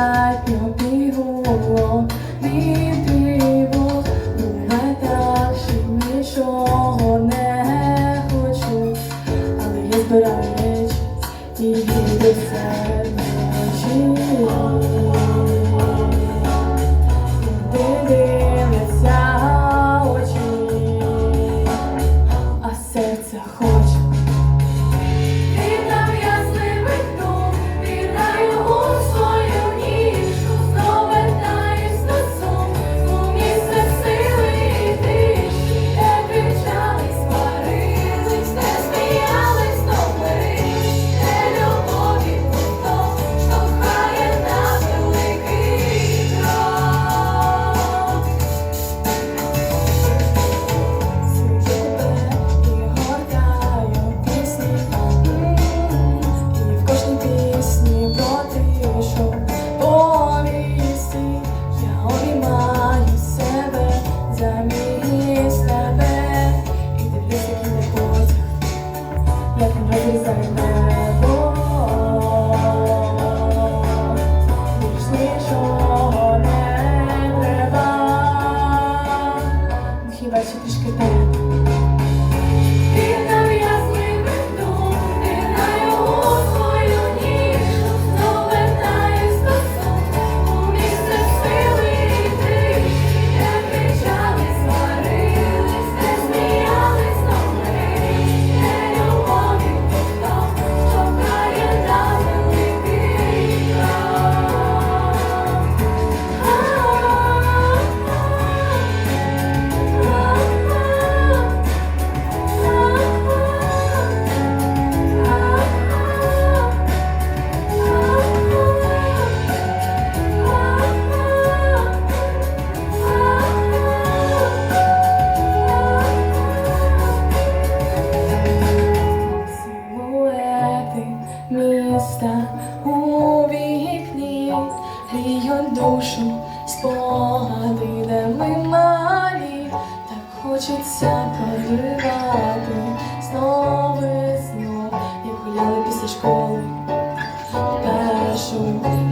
that your people will be people. Думай так, що нічого не хочу, але я. у вікні, гріють душу спогади, де ми малі, так хочеться поривати, знову знов, як гуляли після школи. Першу.